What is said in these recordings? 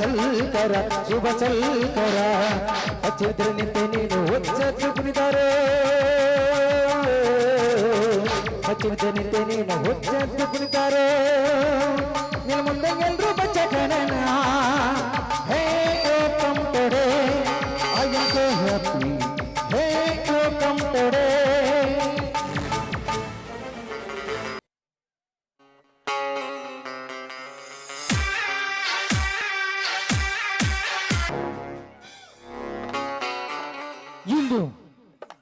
ಚಲ್ಕರ ಶುಭ ಚಲ್ಕರ ಹಚ್ಚಿದ್ರ ನಿಂತೆ ನೀನು ಹೊಚ್ಚ ಕುಣಿದಾರೆ. ಹಚ್ಚಿದ್ರ ನಿಂತೆ ನೀನು ಹೊಚ್ಚ ಕುಣಿತಾರೆ ನಿನ್ನ ಮುಂದೆ ಎಲ್ರೂ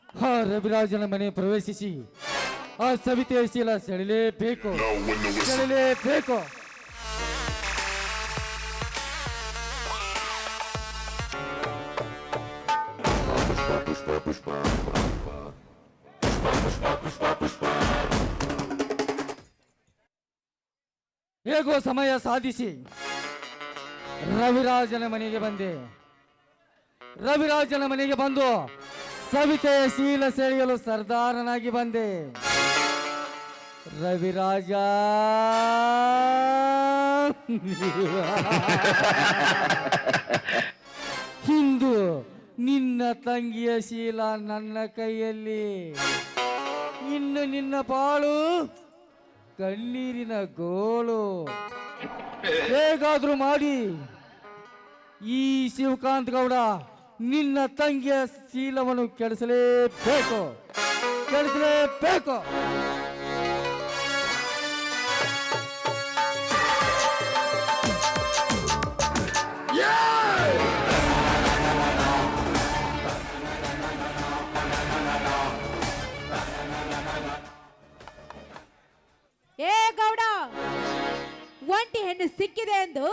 ಆ ರವಿರಾಜನ ಮನೆ ಪ್ರವೇಶಿಸಿ ಆ ಸವಿತೆಯ ಶೀಲ ಸೆಳೆಯಲೇಬೇಕು ಸೆಳೆಯಲೇಬೇಕು ಹೇಗೋ ಸಮಯ ಸಾಧಿಸಿ ರವಿರಾಜನ ಮನೆಗೆ ಬಂದೆ ರವಿರಾಜನ ಮನೆಗೆ ಬಂದು ಸವಿತೆಯ ಶೀಲ ಸೆಳೆಯಲು ಸರ್ದಾರನಾಗಿ ಬಂದೆ. ರವಿರಾಜ. ಹಿಂದು, ನಿನ್ನ ತಂಗಿಯ ಶೀಲ ನನ್ನ ಕೈಯಲ್ಲಿ. ಇನ್ನು ನಿನ್ನ ಬಾಳು ಕಣ್ಣೀರಿನ ಗೋಳು. ಹೇಗಾದ್ರೂ ಮಾಡಿ. ಈ ಶಿವಕಾಂತ್ ಗೌಡ ನಿನ್ನ ತಂಗಿಯ ಶೀಲವನ್ನು ಕೆಡಿಸಲೇಬೇಕು. ಕೆಡಿಸಲೇಬೇಕು. ಏ ಗೌಡ ಒಂಟಿ ಹೆಣ್ಣು ಸಿಕ್ಕಿದೆ ಎಂದು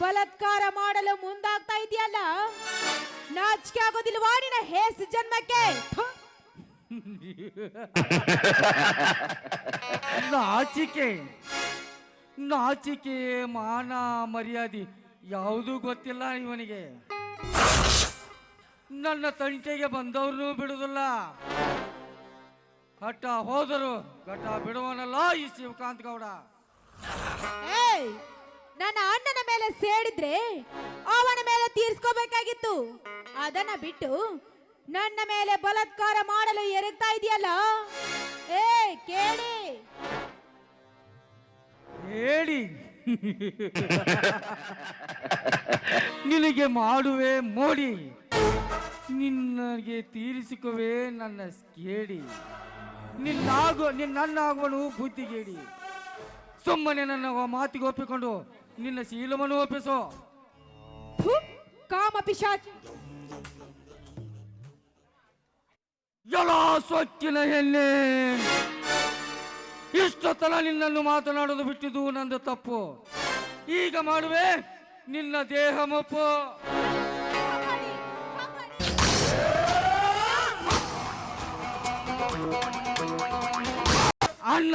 ಬಲಾತ್ಕಾರ ಮಾಡಲು ಮುಂದಾಗ್ತಾ ಇದೆಯಲ್ಲ? ನಾಚಿಕೆ ಆಗೋದಿಲ್ವಾ ನಿನ್ನ ಹೇಸ್ ಜನ್ಮಕ್ಕೆ. ಥು. ನಾಚಿಕೆ. ನಾಚಿಕೆ ಮಾನ ಮರ್ಯಾದೆ ಯಾವುದೂ ಗೊತ್ತಿಲ್ಲ ಇವನಿಗೆ. ನನ್ನ ತಂಟೆಗೆ ಬಂದವ್ರನ್ನೂ ಬಿಡುದಿಲ್ಲ. ಹಠ ಹೋದರು ಘಟ ಬಿಡುವನಲ್ಲ ಈ ಶಿವಕಾಂತ್ ಗೌಡ. ಏಯ್ ನನ್ನ ಅಣ್ಣನ ಮೇಲೆ ಸೇಡಿದ್ರೆ ಅವನ ಮೇಲೆ ತೀರ್ಸ್ಕೋಬೇಕಾಗಿತ್ತು. ಅದನ್ನ ಬಿಟ್ಟು ನನ್ನ ಮೇಲೆ ಬಲತ್ಕಾರ ಮಾಡಲು ಎರಗ್ತಾ ಇದೆಯಲ್ಲ? ಏ, ಕೇಳಿ. ಹೇಳಿ. ನಿನಗೆ ಮಾಡುವೆ ಮೋಡಿ. ನಿನ್ನಗೆ ತೀರಿಸಿಕೊವೆ ನನ್ನ ಕೇಳಿ ನಿನ್ನಾಗು ನಿನ್ನನ್ನಾಗುವನು ಬುದ್ಧಿಗೇಡಿ. ಸುಮ್ಮನೆ ನನ್ನ ಮಾತಿಗೆ ಒಪ್ಪಿಕೊಂಡು ನಿನ್ನ ಶೀಲವನ್ನು ಒಪ್ಪಿಸು. ಥು, ಕಾಮ ಪಿಶಾಚಿ. ಎಲ್ಲ ಸೊಕ್ಕಿನ ಹೆಣ್ಣೆ. ತಲ ನಿನ್ನನ್ನು ಮಾತನಾಡೋದು ಬಿಟ್ಟಿದ್ದು ನಂದು ತಪ್ಪು. ಈಗ ಮಾಡುವೆ ನಿನ್ನ ದೇಹ ಮುಪ್ಪು. ಅಣ್ಣ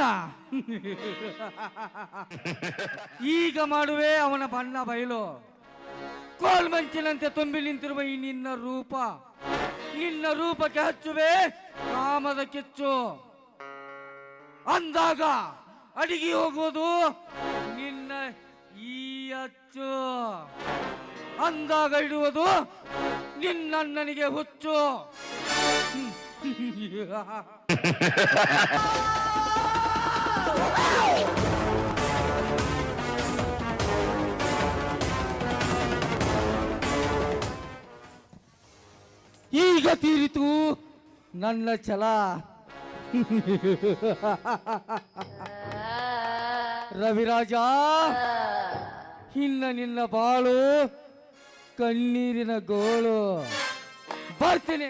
ಈಗ ಮಾಡುವೆ ಅವನ ಬಣ್ಣ ಬಯಲು. ಕೋಲ್ಮಂಚಿನಂತೆ ತುಂಬಿ ನಿಂತಿರುವ ಈ ನಿನ್ನ ರೂಪ. ನಿನ್ನ ರೂಪಕ್ಕೆ ಹಚ್ಚುವೆ ಕಾಮದ ಕಿಚ್ಚು. ಅಂದಾಗ ಅಡಿಗೆ ಹೋಗುವುದು ನಿನ್ನ ಈ ಅಚ್ಚು. ಅಂದಾಗ ಇಡುವುದು ನಿನ್ನಣ್ಣನಿಗೆ ಹುಚ್ಚು. ಈಗ ತೀರಿತು ನನ್ನ ಛಲ. ರವಿರಾಜ ಇನ್ನ ನಿನ್ನ ಬಾಳು ಕಣ್ಣೀರಿನ ಗೋಳು. ಬರ್ತೀನಿ.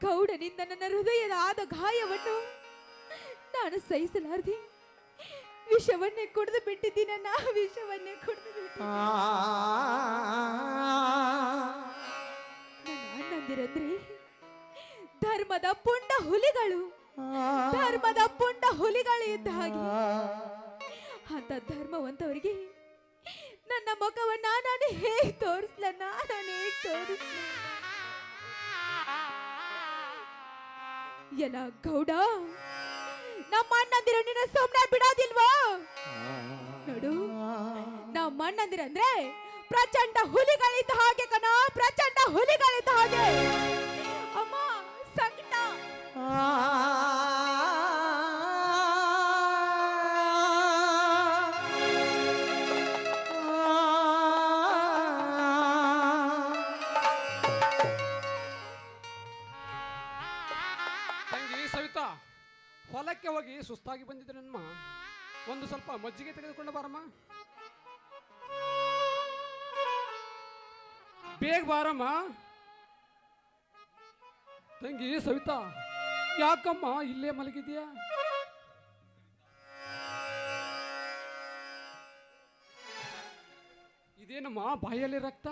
ಗೌಡನಿಂದ ನನ್ನ ಹೃದಯದ ಆದ ಗಾಯವನ್ನು ನಾನು ಸಹಿಸಲಾರ್ದೆ. ವಿಷವನ್ನೇ ಕುಡಿದು ಬಿಟ್ಟಿದ್ದೀನಣ್ಣ ವಿಷವನ್ನೇ ಕುಡಿದು ಅಣ್ಣಂದಿರಂದ್ರೆ ಧರ್ಮದ ಪುಂಡ ಹುಲಿಗಳು. ಧರ್ಮದ ಪುಂಡ ಹುಲಿಗಳು ಇದ್ದ ಹಾಗೆ. ಅಂತ ಧರ್ಮವಂತವರಿಗೆ ನನ್ನ ಮುಖವನ್ನ ನಾನು ಹೇಗೆ ತೋರಿಸ್ಲನ್ನ ನಾನು ಹೇಗೆ ತೋರಿಸ್ಲ ಎಲ್ಲ ಗೌಡ, ನಮ್ಮ ಅಣ್ಣಂದಿರ ನಿನ್ನ ಸುಮ್ಮನೆ ಬಿಡೋದಿಲ್ವಾ? ನೋಡು, ನಮ್ಮ ಅಣ್ಣಂದಿರ ಅಂದ್ರೆ ಪ್ರಚಂಡ ಹುಲಿಗಳಿದ್ದ ಹಾಗೆ ಕಣ, ಪ್ರಚಂಡ ಹುಲಿಗಳಿದ್ದ ಹಾಗೆ. ಅಮ್ಮ ಸಂಕಟ ಸುಸ್ತಾಗಿ ಬಂದಿದ್ದೆ ನನ್ನ ಒಂದು ಸ್ವಲ್ಪ ಮಜ್ಜಿಗೆ ತೆಗೆದುಕೊಂಡು ಬಾರಮ್ಮ. ಬೇಗ ಬಾರಮ್ಮ. ತಂಗಿ ಸವಿತಾ, ಯಾಕಮ್ಮ ಇಲ್ಲೇ ಮಲಗಿದೀಯ? ಇದೇನಮ್ಮ ಬಾಯಲ್ಲಿ ರಕ್ತ?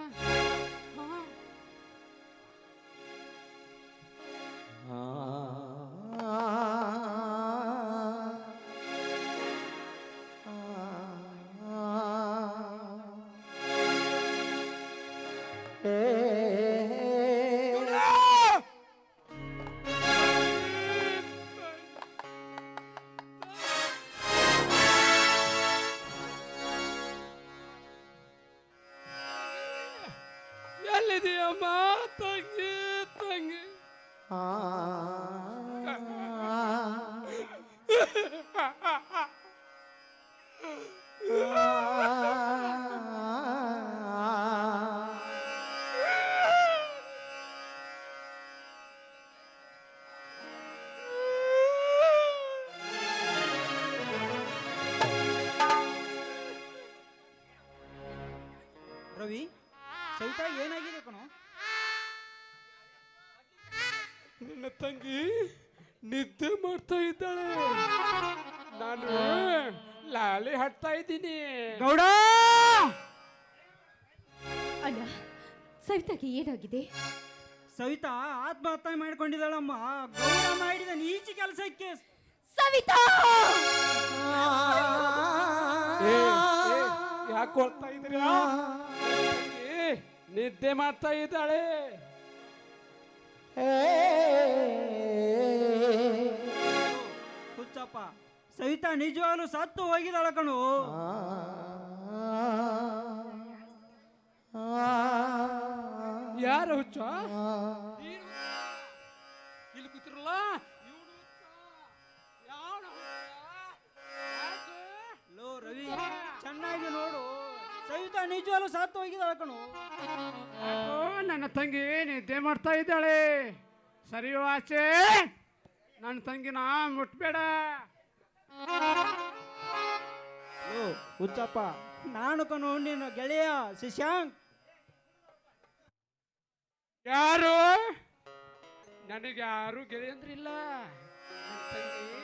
ಹಾ ಎಲ್ಲಿದೆಯಮ್ಮ ತಂಗಿ ತಂಗಿ ರವಿ ಸವಿತಾ ಏನಾಗಿದೆ ಕಣೋ? ನಿನ್ನ ತಂಗಿ ನಿದ್ದೆ ಮಾಡ್ತಾ ಇದ್ದಾಳೆ. ನಾನು ಲಾಲಿ ಹಾಡ್ತಾ ಇದ್ದೀನಿ. ಗೌಡ! ಅಣ್ಣ ಸವಿತಾಗೆ ಏನಾಗಿದೆ? ಸವಿತಾ ಆತ್ಮಹತ್ಯೆ ಮಾಡ್ಕೊಂಡಿದ್ದಾಳಮ್ಮ. ಗೌಡ ಮಾಡಿದ ನೀಚ ಕೆಲಸಕ್ಕೆ. ಸವಿತಾ! ಯಾಕೆ ಕೊಡ್ತಾ ಇದ್ರಿ ನಿದ್ದೆ ಮಾಡ್ತಾ ಇದ್ದಾಳೆ. ಹುಚ್ಚಪ್ಪ ಸವಿತಾ ನಿಜವಾಗ್ಲು ಸತ್ತು ಹೋಗಿದ್ದಾಳ ಕಣು. ಯಾರು ಹುಚ್ಚ? ನಿಜವಾಗ್ಲೂ ಸತ್ತು ಹೋಗಿದ್ದಾಳೆ ಕಣು. ಯಾಕೋ ನನ್ನ ತಂಗಿ ನಿದ್ದೆ ಮಾಡ್ತಾ ಇದ್ದಾಳೆ. ಸರಿ ಆಚೆ. ನನ್ನ ತಂಗಿನ ಮುಟ್ಬೇಡ. ಓ ಹುಚ್ಚಪ್ಪ. ನಾನು ಕಣು ನಿನ್ನ ಗೆಳೆಯ ಶಶಾಂಕ್. ಯಾರು? ನನಗೆ ಯಾರು ಗೆಳೆಯಂದ್ರಿಲ್ಲ ತಂಗಿ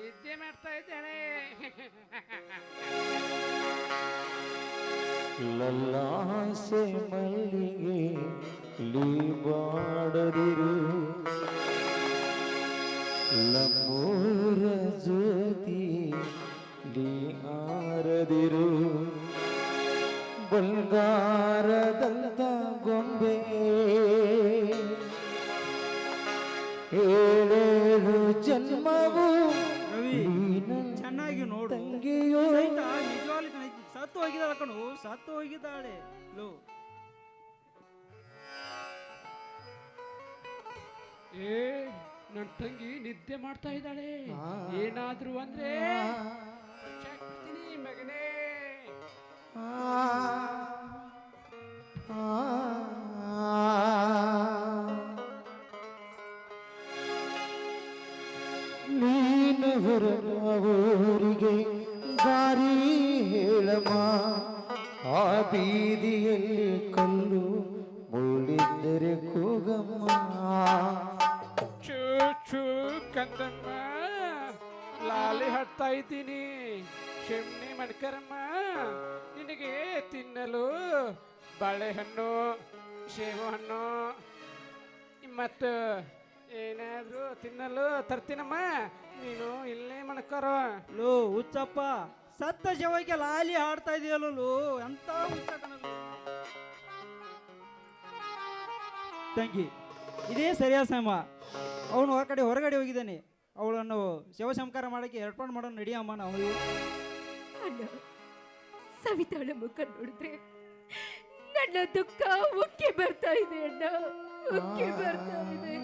ನಿದ್ದೆ ಮಾಡ್ತಾ ಇದ್ದಾಳೆ. ಲಲ್ಲಾಸೆ ಮಲ್ಲಿಗೆ ಲೀಬಾಡದಿರು. ಲಮ್ಮೂರ ಜ್ಯೋತಿ ಲೀ ಆರದಿರು ಬಂಗಾರದಂತ ಗೊಂಬೆ ಏಳೇಳು ಸತ್ತು ಹೋಗಿದ್ದಾಳೆ. ಲೋ. ಏ ನನ್ನ ತಂಗಿ ನಿದ್ದೆ ಮಾಡ್ತಾ ಇದ್ದಾಳೆ. ಏನಾದ್ರು ಅಂದ್ರೆ ಮಗನೇ. ನೀನು ಹೊರಟವರಿಗೆ ದಾರಿ ಹೇಳಮ್ಮ. ಆ ಬೀದಿಯಲ್ಲಿ ಕಲ್ಲು ಮುಳ್ಳಿದ್ದರೆ ಕೂಗಮ್ಮ. ಚೂ ಚೂ ಕಂದಮ್ಮ. ಲಾಲಿ ಹಾಡ್ತಾ ಇದ್ದೀನಿ. ಶೆಮ್ನಿ ಮಡ್ಕರಮ್ಮ ನಿನಗೆ ತಿನ್ನಲು ಬಾಳೆಹಣ್ಣು ಸೇಬು ಹಣ್ಣು ಮತ್ತು ಏನಾದರೂ ತಿನ್ನಲು ತರ್ತೀನಮ್ಮ. ನೀನು ಇಲ್ಲೇ ಮಣಕ್ಕಾರ ಲೋ ಹುಚ್ಚಪ್ಪ. ಸತ್ತ ಶವಕ್ಕೆ ಲಾಲಿ ಹಾಡ್ತಾ ಇದೆಯಲ್ಲೂ ಎಂತ. ತಂಗಿ ಇದೇ ಸರಿಯಾದ ಸಮ ಅವನು ಆ ಕಡೆ ಹೊರಗಡೆ ಹೋಗಿದ್ದಾನೆ. ಅವಳನ್ನು ಶವ ಸಂಕಾರ ಮಾಡಕ್ಕೆ ಏರ್ಪಾಡು ಮಾಡೋಣ ನಡಿಯಮ್ಮ ನಾವು. ಸವಿತಾಳ ಮುಖ ನೋಡಿದ್ರೆ ನನ್ನ ದುಃಖ ಉಕ್ಕಿ ಬರ್ತಾ ಇದೆ ಅಣ್ಣ ಉಕ್ಕಿ ಬರ್ತಾ ಇದೆ.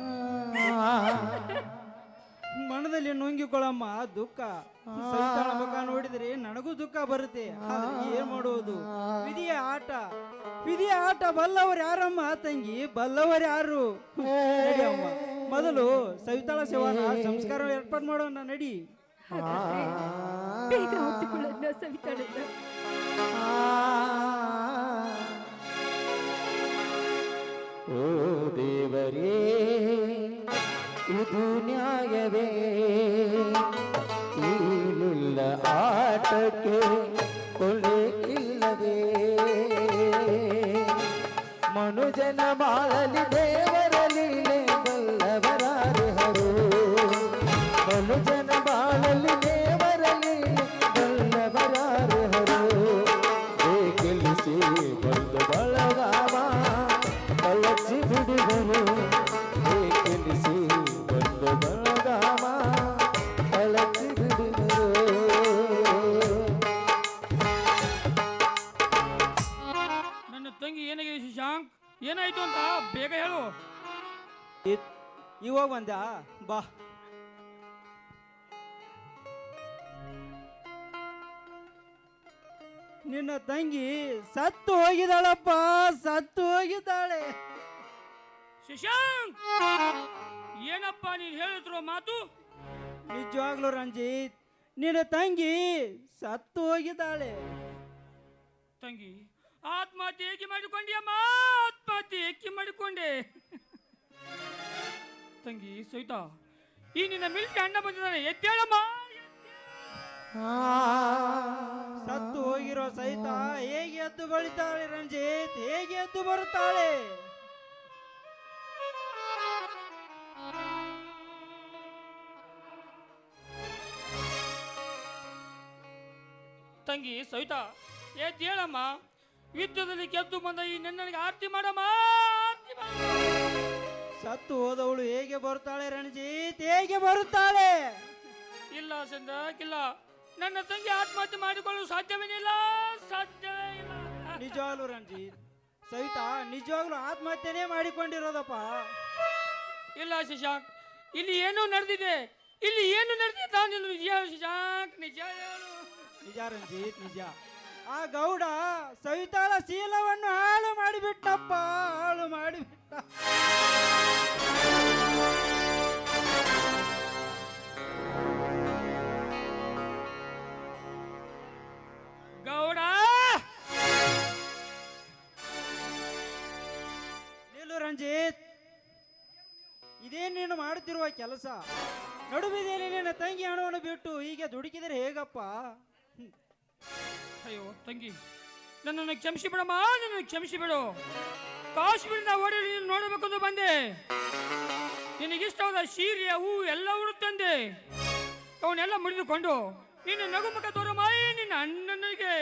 ಮನದಲ್ಲಿ ನುಂಗಿಕೊಳ್ಳಮ್ಮ ದುಃಖ. ಸವಿತಾಳ ಮುಖ ನೋಡಿದ್ರೆ ನನಗೂ ದುಃಖ ಬರುತ್ತೆ. ಆದ್ರೆ ಏನ್ ಮಾಡುವುದು? ವಿಧಿಯ ಆಟ. ವಿಧಿಯ ಆಟ ಬಲ್ಲವರು ಯಾರಮ್ಮ? ತಂಗಿ ಬಲ್ಲವರು ಯಾರು? ನಡಿ ಅಮ್ಮ ಮೊದಲು ಸವಿತಾಳ ಸೇವಾನ ಸಂಸ್ಕಾರ ಏರ್ಪಾಡು ಮಾಡೋಣ ನಡಿ. ಬೇಗ ಹೊತ್ತುಕೊಳ್ಳೋಣ ಸವಿತಾಳನ್ನ ಓ ದೇವರೇ ಇದು ನ್ಯಾಯವೇ? ಈಲಿಲ್ಲ ಆಟಕ್ಕೆ ಕೊಲೆ ಇಲ್ಲವೇ? ಮನುಜನ ಬಾಳಲಿ ದೇವರ ನಿನ್ನ ತಂಗಿ ಸತ್ತು ಹೋಗಿದ್ದಾಳಪ್ಪ ಸತ್ತು ಹೋಗಿದ್ದಾಳೆ. ಶಶಾಂಕ್ ಏನಪ್ಪ ನೀನು ಹೇಳಿದ್ರು ಮಾತು? ನಿಜವಾಗ್ಲೂ ರಂಜಿತ್ ನಿನ್ನ ತಂಗಿ ಸತ್ತು ಹೋಗಿದ್ದಾಳೆ. ತಂಗಿ ಆತ್ಮಹತ್ಯೆ ಏಕೆ ಮಾಡಿಕೊಂಡ್ಯಮ್ಮ ಆತ್ಮಹತ್ಯೆ ಏಕೆ ಮಾಡಿಕೊಂಡೆ? ತಂಗಿ ಸೈತಾ ಈ ನಿನ್ನ ಮಿಲ್ಕಿ ಅಣ್ಣ ಬಂದಿದ್ದಾನೆ ಎದ್ದೇಳಮ್ಮ. ಸತ್ತು ಹೋಗಿರೋ ಸಹಿತ ಹೇಗೆ ಎದ್ದು ಬಳಿತಾಳೆ ರಂಜಿತ್? ಹೇಗೆ ಎದ್ದು ಬರುತ್ತಾಳೆ? ತಂಗಿ ಸಹಿತ ಎದ್ದೇಳಮ್ಮ ಯುದ್ಧದಲ್ಲಿ ಗೆದ್ದು ಬಂದ ಈ ನನ್ನನಿಗೆ ಆರತಿ ಮಾಡಮ್ಮ ಆರ್ತಿ. ಸತ್ತು ಹೋದವಳು ಹೇಗೆ ಬರುತ್ತಾಳೆ ರಣಜಿತ್ ಹೇಗೆ ಬರುತ್ತಾಳೆ? ಇಲ್ಲ ಇಲ್ಲ ನನ್ನ ತಂಗಿ ಆತ್ಮಹತ್ಯೆ ಮಾಡಿಕೊಳ್ಳಲು ಸಾಧ್ಯವೇನಿಲ್ಲ. ಸಾಧ್ಯವೇ ಇಲ್ಲ. ನಿಜವಾಗ್ಲು ರಂಜಿ ಸವಿತಾ ನಿಜವಾಗ್ಲು ಆತ್ಮಹತ್ಯೆನೇ ಮಾಡಿಕೊಂಡಿರೋದಪ್ಪ. ಇಲ್ಲ ಶಶಾಂಕ್ ಇಲ್ಲಿ ಏನು ನಡೆದಿದೆ. ಇಲ್ಲಿ ಏನು ನಡೆದಿದೆ ನೀನು ನಿಜ ಹೇಳು ಶಶಾಂಕ್ ನಿಜ ಹೇಳು. ನಿಜ ರಂಜಿತ್ ನಿಜ. ಆ ಗೌಡ ಸವಿತಾಳ ಶೀಲವನ್ನು ಹಾಳು ಮಾಡಿಬಿಟ್ಟಪ್ಪ ಹಾಳು ಮಾಡಿಬಿಟ್ಟ. ಇದೇನು ನೀನು ಮಾಡುತ್ತಿರುವ ಕೆಲಸ? ನಡುವಿದಲ್ಲಿ ನಿನ್ನ ತಂಗಿ ಹಣವನ್ನು ಬಿಟ್ಟು ಹೀಗೆ ದುಡುಕಿದರೆ ಹೇಗಪ್ಪ. ಅಯ್ಯೋ ತಂಗಿ ನನ್ನನ್ನು ಕ್ಷಮಿಸಿ ಬಿಡಮ್ಮ ನನ್ನನ್ನು ಕ್ಷಮಿಸಿ ಬಿಡು ಕಾಶ್ಮೀರದ ಓಡಿ ನೀನು ನೋಡಬೇಕೆಂದು ಬಂದೆ. ನಿನಗಿಷ್ಟವಾದ ಸೀರೆ ಹೂ ಎಲ್ಲ ತಂದೆ. ಅವನ್ನೆಲ್ಲ ಮುಡಿದುಕೊಂಡು ನಿನ್ನ ನಗುಮುಖ ತೋರಮಾಯಿ ನಿನ್ನ ಅಣ್ಣನಿಗೆ.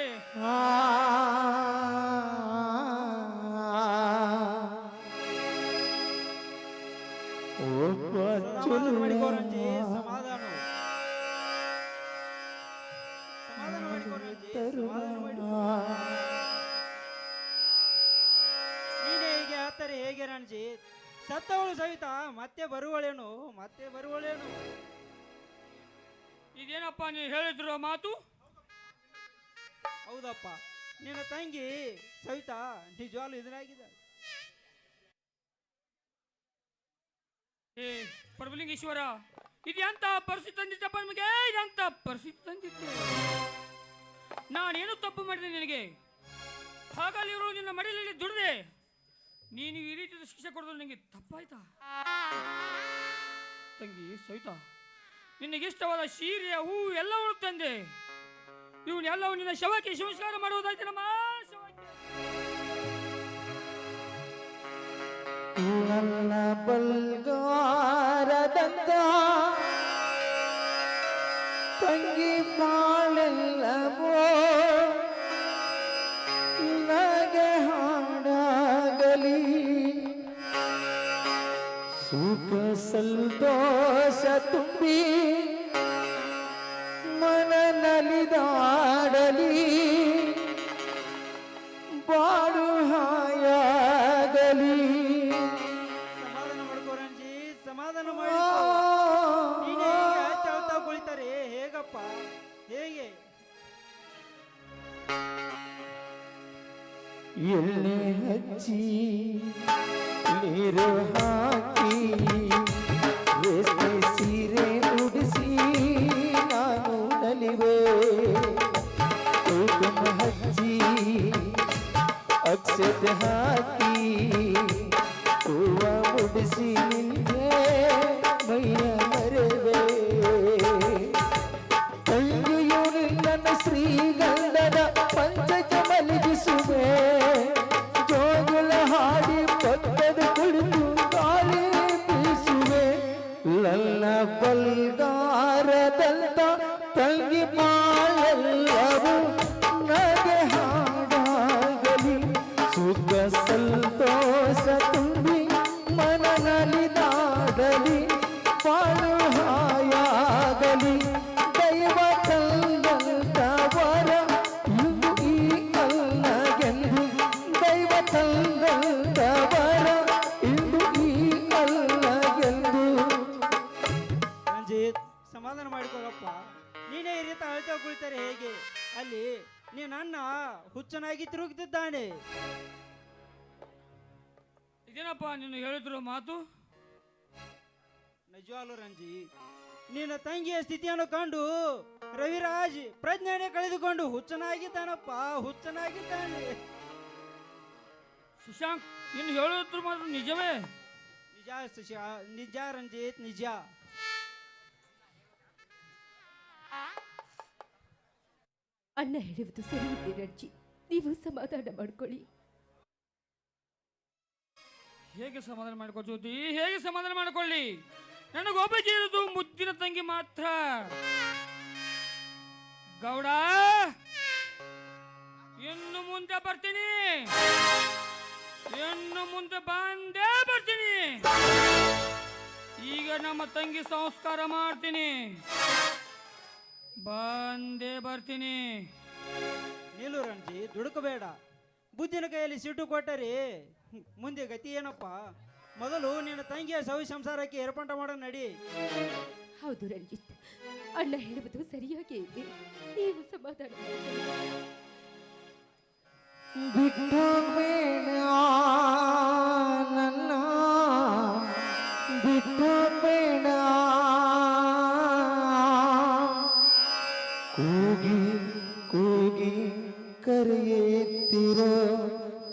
ಸಮಾಧಾನ ಸಮಾಧಾನ. ಸಮಾಧಾನ ಮಾಡಿಕೋ ರಂಜಿತ್ ಸಮಾಧಾನ ಮಾಡಿಕೋ ನೀನೇ ಹೀಗೆ ಆತರೆ ಹೇಗೆ ರಣಜಿ ಸತ್ತವಳು ಸಹಿತ ಮತ್ತೆ ಬರುವಳೇನು? ಮತ್ತೆ ಬರುವಳೇನು? ಇದೇನಪ್ಪ ನೀವು ಹೇಳಿದ್ರು ಮಾತು? ಹೌದಪ್ಪ. ನಿನ್ನ ತಂಗಿ ಸವಿತಾ ನಿಜವಾಗ್ಲೂ ಇದರಾಗಿದ್ದಾಳೆ. ಏ ಪ್ರಭುಲಿಂಗೇಶ್ವರ ಇದೆಂತ ಪರಿಸ್ಥಿತಿ ತಂದಿತ್ತಪ್ಪ ನಮಗೆ ಇದೆಂತ ಪರಿಸ್ಥಿತಿ ತಂದಿತ್ತು ನಾನೇನು ತಪ್ಪು ಮಾಡಿದೆ ನಿನಗೆ? ಹಾಗಲ್ಲಿರೋ ನಿನ್ನ ಮಡಿಲಲ್ಲಿ ದುಡಿದೆ. ನೀನು ಈ ರೀತಿಯ ಶಿಕ್ಷೆ ಕೊಡೋದು ನನಗೆ ತಪ್ಪಾಯ್ತಾ? ತಂಗಿ, ಸವಿತಾ ನಿನಗಿಷ್ಟವಾದ ಸೀರೆ ಹೂ ಎಲ್ಲವೂ ತಂದೆ. ಇವನ್ನೆಲ್ಲವೂ ನಿನ್ನ ಶವಕ್ಕೆ ಸಂಸ್ಕಾರ ಮಾಡುವುದಾಯ್ತು ನಮ್ಮ ಶವಕ್ಕೆ. ಸಂತೋಷ ತುಂಬಿ ಮನ ನಲಿದಾಡಲಿ ಬಾಳು ಹಾಯಾಗಲಿ. ಸಮಾಧಾನ ಮಾಡ್ಕೋರಂಜಿ ಸಮಾಧಾನ ಮಾಡಿ. ನೀನೇ ಹೀಗೆ ಅಳ್ತಾ ಕುಳಿತಾರೆ ಹೇಗಪ್ಪ? ಹೇಗೆ? ಎಣ್ಣೆ ಹಚ್ಚಿ ನೀರು ಹಾಕಿ ಅಕ್ಷತೆ ಹಾಕಿ ಹೂವ ಮುಡಿಸಿ ನಿಂಗೆ ಮೈಯ ಮರೆವೆ ತಂಗಿಯು ನಿನ್ನ ಶ್ರೀಗಂಧದ ಕುಳಿತಾರೆ ಹೇಗೆ? ಅಲ್ಲಿ ನೀನು ಅಣ್ಣ ಹುಚ್ಚನಾಗಿ ತಿರುಗುತ್ತಿದ್ದಾನೆ. ಇದೇನಪ್ಪ ನೀನು ಹೇಳಿದ್ರು ಮಾತು? ನಿಜವಾಲು ರಂಜಿ? ನಿನ್ನ ತಂಗಿಯ ಸ್ಥಿತಿಯನ್ನು ಕಂಡು ರವಿರಾಜ್ ಪ್ರಜ್ಞೆನೆ ಕಳೆದುಕೊಂಡು ಹುಚ್ಚನಾಗಿದ್ದಾನಪ್ಪ ಹುಚ್ಚನಾಗಿದ್ದಾನೆ. ಸುಶಾಂಕ್ ನೀನು ಹೇಳಿದ್ರು ಮಾತು ನಿಜವೇ? ನಿಜ ಸುಶಾ ನಿಜ ರಂಜಿತ್ ನಿಜ. ಅಣ್ಣ ಹೇಳುವುದು ಸರಿ ಇದೆ ರಜ್ಜಿ ನೀವು ಸಮಾಧಾನ ಮಾಡ್ಕೊಳ್ಳಿ. ಹೇಗೆ ಸಮಾಧಾನ ಮಾಡ್ಕೊಳ್ತೀವಿ ಹೇಗೆ ಸಮಾಧಾನ ಮಾಡ್ಕೊಳ್ಳಿ? ನನಗೊಬ್ಬಕ್ಕೆ ಇರೋದು ಮುದ್ದಿನ ತಂಗಿ ಮಾತ್ರ. ಗೌಡ! ಇನ್ನು ಮುಂದೆ ಬರ್ತೀನಿ. ಇನ್ನು ಮುಂದೆ ಬಂದೇ ಬರ್ತೀನಿ. ಈಗ ನಮ್ಮ ತಂಗಿ ಸಂಸ್ಕಾರ ಮಾಡ್ತೀನಿ. ಬಂದೇ ಬರ್ತೀನಿ. ನಿಲ್ಲು ರಂಜಿ ದುಡುಕಬೇಡ. ಬುದ್ಧಿನ ಕೈಯಲ್ಲಿ ಸಿಟ್ಟು ಕೊಟ್ಟರಿ ಮುಂದೆ ಗತಿ ಏನಪ್ಪ? ಮೊದಲು ನಿನ್ನ ತಂಗಿಯ ಸವಿ ಸಂಸಾರಕ್ಕೆ ಏರ್ಪಂಟ ಮಾಡೋ ನಡಿ. ಹೌದು ರಂಜಿತ್ ಅಣ್ಣ ಹೇಳುವುದು ಸರಿಯಾಗಿ ಇದೆ. ನೀವು ಸಮಾಧಾನ. ಬಿಟ್ಟು ಬೇಡ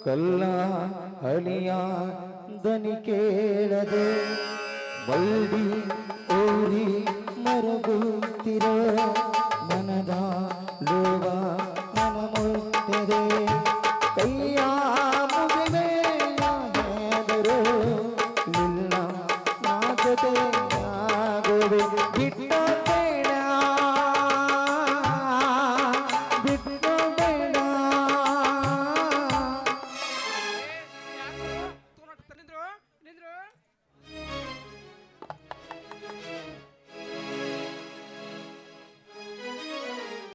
ಕಲ್ಲ ಹಳಿಯ ದನಿ ಕೇಳದೆ ಬಳ್ಳಿ ಓರಿ ಮರಗುತ್ತಿರೋ ಮನದ ಮನ ಮುಟ್ಟಿದೆ